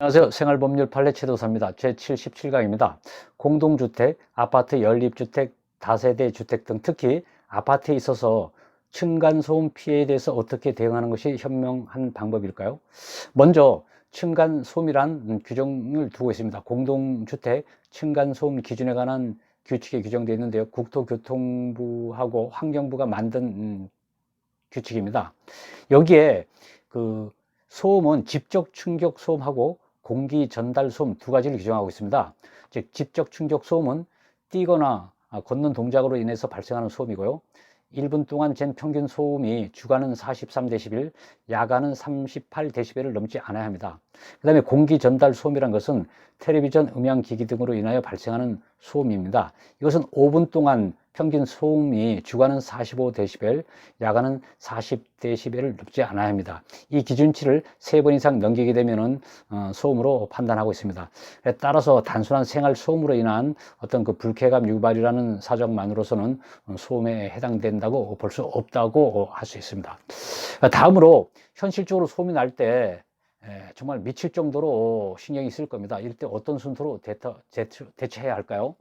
안녕하세요. 생활법률 판례 최도사입니다. 제77강입니다. 공동주택, 아파트, 연립주택, 다세대 주택 등 특히 아파트에 있어서 층간소음 피해에 대해서 어떻게 대응하는 것이 현명한 방법일까요? 먼저 층간소음이란 규정을 두고 있습니다. 공동주택 층간소음 기준에 관한 규칙이 규정되어 있는데요. 국토교통부하고 환경부가 만든 음, 규칙입니다. 여기에 그 소음은 직접 충격 소음하고 공기 전달 소음 두 가지를 규정하고 있습니다. 즉 직접 충격 소음은 뛰거나 아, 걷는 동작으로 인해서 발생하는 소음이고요. 1분 동안 잰 평균 소음이 주간은 43dB, 야간은 38dB를 넘지 않아야 합니다. 그 다음에 공기 전달 소음이란 것은 텔레비전, 음향기기 등으로 인하여 발생하는 소음입니다. 이것은 5분 동안 평균 소음이 주간은 45dB, 야간은 40dB를 넘지 않아야 합니다. 이 기준치를 세 번 이상 넘기게 되면은 어, 소음으로 판단하고 있습니다. 따라서 단순한 생활 소음으로 인한 어떤 그 불쾌감 유발이라는 사정만으로서는 소음에 해당된다고 볼 수 없다고 할 수 있습니다. 다음으로 현실적으로 소음이 날때 정말 미칠 정도로 신경이 쓸 겁니다. 이럴 때 어떤 순서로 대처해야 할까요?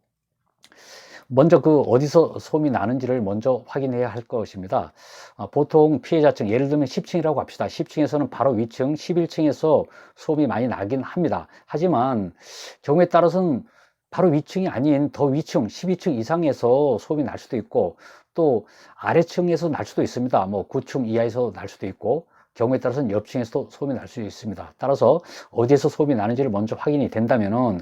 먼저 그 어디서 소음이 나는지를 먼저 확인해야 할 것입니다. 어, 보통 피해자 층, 예를 들면 10층이라고 합시다. 10층에서는 바로 위층, 11층에서 소음이 많이 나긴 합니다. 하지만 경우에 따라서는 바로 위층이 아닌 더 위층, 12층 이상에서 소음이 날 수도 있고 또 아래층에서 날 수도 있습니다. 뭐 9층 이하에서 날 수도 있고 경우에 따라서는 옆층에서도 소음이 날 수 있습니다. 따라서 어디에서 소음이 나는지를 먼저 확인이 된다면은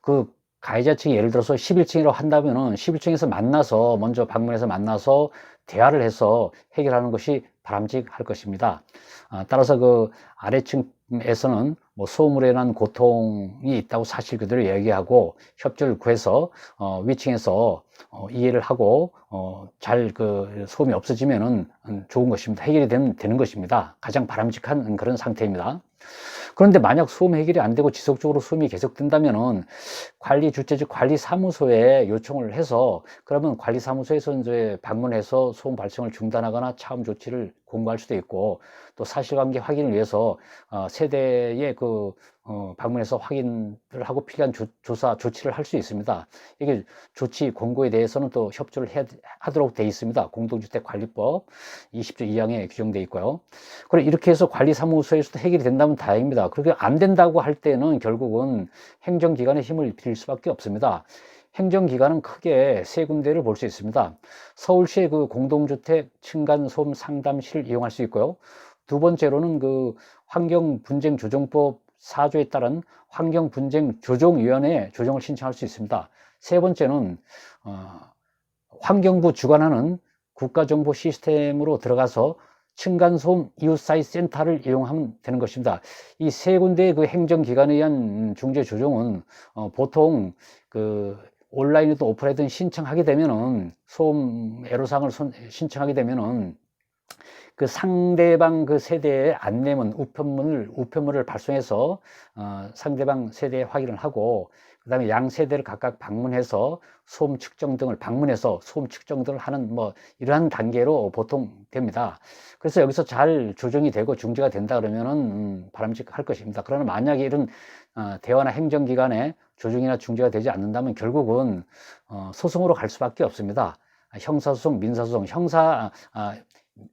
그 가해자층이 예를 들어서 11층이라고 한다면은 11층에서 만나서 먼저 방문해서 만나서 대화를 해서 해결하는 것이 바람직할 것입니다. 아, 따라서 그 아래층에서는 뭐 소음으로 인한 고통이 있다고 사실 그대로 얘기하고 협조를 구해서 어, 위층에서 어, 이해를 하고 어, 잘 그 소음이 없어지면은 좋은 것입니다. 해결이 되는 것입니다. 가장 바람직한 그런 상태입니다. 그런데 만약 소음 해결이 안 되고 지속적으로 소음이 계속된다면은 관리 주체 즉 관리 사무소에 요청을 해서 그러면 관리 사무소에서 이제 방문해서 소음 발생을 중단하거나 차음 조치를 공고할 수도 있고 또 사실관계 확인을 위해서 어, 세대의 그 어, 방문해서 확인을 하고 필요한 조, 사 조치를 할 수 있습니다. 이게 조치 공고에 대해서는 또 협조를 해, 하도록 되어 있습니다. 공동주택관리법 20조 2항에 규정되어 있고요. 그래 이렇게 해서 관리사무소에서도 해결이 된다면 다행입니다. 그렇게 안 된다고 할 때는 결국은 행정기관의 힘을 빌릴 수밖에 없습니다. 행정기관은 크게 세 군데를 볼 수 있습니다. 서울시의 그 공동주택 층간소음 상담실을 이용할 수 있고요. 두 번째로는 그 환경분쟁조정법 4조에 따른 환경분쟁 조정위원회 조정을 신청할 수 있습니다. 세 번째는 어, 환경부 주관하는 국가정보 시스템으로 들어가서 층간소음 이웃사이 센터를 이용하면 되는 것입니다. 이 세 군데의 그 행정기관에 의한 중재 조정은 어, 보통 그 온라인에도 오프라인든 신청하게 되면은 소음 애로사항을 신청하게 되면은 그 상대방 그 세대의 안내문, 우편문을, 우편문을 발송해서, 어, 상대방 세대에 확인을 하고, 그 다음에 양 세대를 각각 방문해서 소음 측정 등을 방문해서 소음 측정 등을 하는 뭐 이러한 단계로 보통 됩니다. 그래서 여기서 잘 조정이 되고 중재가 된다 그러면은 음, 바람직할 것입니다. 그러나 만약에 이런 어, 대화나 행정기관에 조정이나 중재가 되지 않는다면 결국은 어, 소송으로 갈 수밖에 없습니다. 형사소송, 민사소송, 형사 아,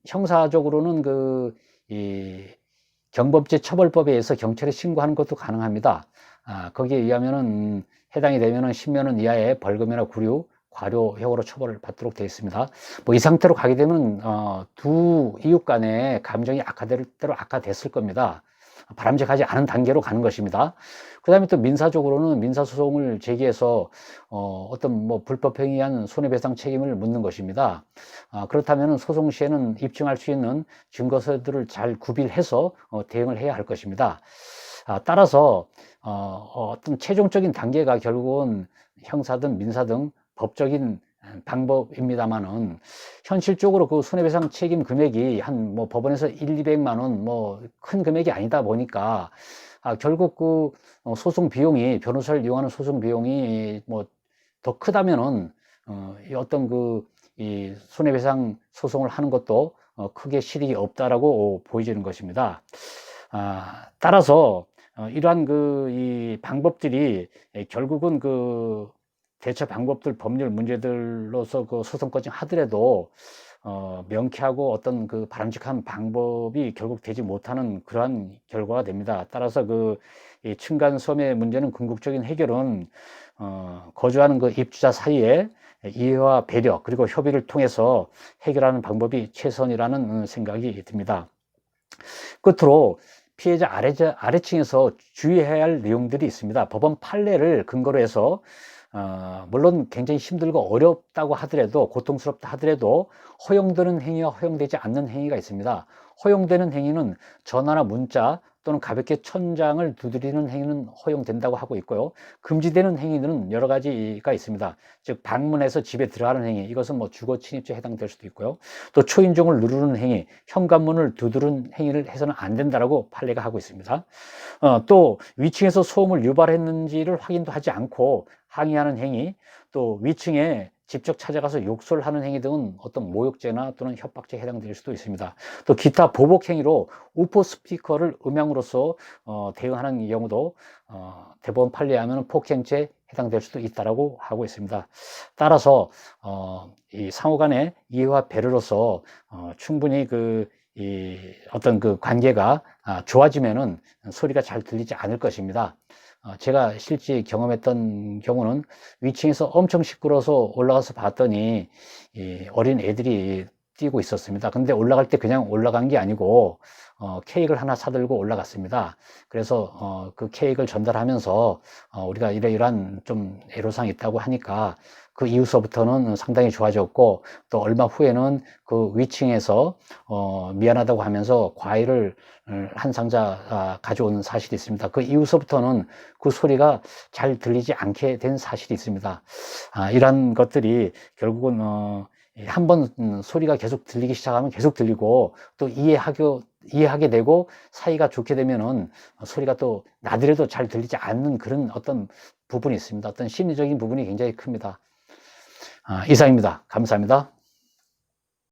형사적으로는 그, 이, 경범죄 처벌법에 의해서 경찰에 신고하는 것도 가능합니다. 아, 거기에 의하면은 해당이 되면은 10년 이하의 벌금이나 구류, 과료형으로 처벌을 받도록 되어 있습니다. 뭐 이 상태로 가게 되면 어, 두 이웃 간의 감정이 악화될 대로 악화됐을 겁니다. 바람직하지 않은 단계로 가는 것입니다. 그 다음에 또 민사적으로는 민사소송을 제기해서 어, 어떤 뭐 불법행위한 손해배상 책임을 묻는 것입니다. 아, 그렇다면 소송 시에는 입증할 수 있는 증거서들을 잘 구비해서 어, 대응을 해야 할 것입니다. 아, 따라서 어, 어떤 최종적인 단계가 결국은 형사든 민사든 법적인 방법입니다만은 현실적으로 그 손해배상 책임 금액이 한 뭐 법원에서 1, 200만 원 뭐 큰 금액이 아니다 보니까 아, 결국 그 어, 소송 비용이 변호사를 이용하는 소송 비용이 뭐 더 크다면은 어, 어떤 그 이 손해배상 소송을 하는 것도 어, 크게 실익이 없다라고 보여지는 것입니다. 아, 따라서 어, 이러한 그 이 방법들이 예, 결국은 그 대처 방법들 법률 문제들로서 그 소송까지 하더라도 어, 명쾌하고 어떤 그 바람직한 방법이 결국 되지 못하는 그러한 결과가 됩니다. 따라서 그 이 층간소음의 문제는 궁극적인 해결은 어, 거주하는 그 입주자 사이에 이해와 배려 그리고 협의를 통해서 해결하는 방법이 최선이라는 음, 생각이 듭니다. 끝으로 피해자 아래자, 아래층에서 주의해야 할 내용들이 있습니다. 법원 판례를 근거로 해서 어, 물론 굉장히 힘들고 어렵다고 하더라도 고통스럽다 하더라도 허용되는 행위와 허용되지 않는 행위가 있습니다. 허용되는 행위는 전화나 문자 또는 가볍게 천장을 두드리는 행위는 허용된다고 하고 있고요. 금지되는 행위는 여러 가지가 있습니다. 즉 방문해서 집에 들어가는 행위 이것은 뭐 주거 침입죄에 해당될 수도 있고요. 또 초인종을 누르는 행위, 현관문을 두드리는 행위를 해서는 안 된다라고 판례가 하고 있습니다. 어, 또 위층에서 소음을 유발했는지를 확인도 하지 않고 항의하는 행위, 또 위층에 직접 찾아가서 욕설을 하는 행위 등은 어떤 모욕죄나 또는 협박죄에 해당될 수도 있습니다. 또 기타 보복 행위로 우퍼 스피커를 음향으로서 어, 대응하는 경우도 어, 대법원 판례하면 폭행죄에 해당될 수도 있다라고 하고 있습니다. 따라서 어, 이 상호간의 이해와 배려로서 어, 충분히 그 이 어떤 그 관계가 아, 좋아지면은 소리가 잘 들리지 않을 것입니다. 어, 제가 실제 경험했던 경우는 위층에서 엄청 시끄러워서 올라가서 봤더니 이 어린 애들이 뛰고 있었습니다. 근데 올라갈 때 그냥 올라간 게 아니고 어, 케이크를 하나 사들고 올라갔습니다. 그래서 어, 그 케이크를 전달하면서 어, 우리가 이러이러한 좀 애로사항이 있다고 하니까 그 이후서부터는 상당히 좋아졌고 또 얼마 후에는 그 위층에서 어, 미안하다고 하면서 과일을 어, 한 상자 아, 가져오는 사실이 있습니다. 그 이후서부터는 그 소리가 잘 들리지 않게 된 사실이 있습니다. 아, 이런 것들이 결국은 어, 한번 음, 소리가 계속 들리기 시작하면 계속 들리고 또 이해하게 이해하게 되고 사이가 좋게 되면은 소리가 또 나더라도 잘 들리지 않는 그런 어떤 부분이 있습니다. 어떤 심리적인 부분이 굉장히 큽니다. 아, 이상입니다. 감사합니다.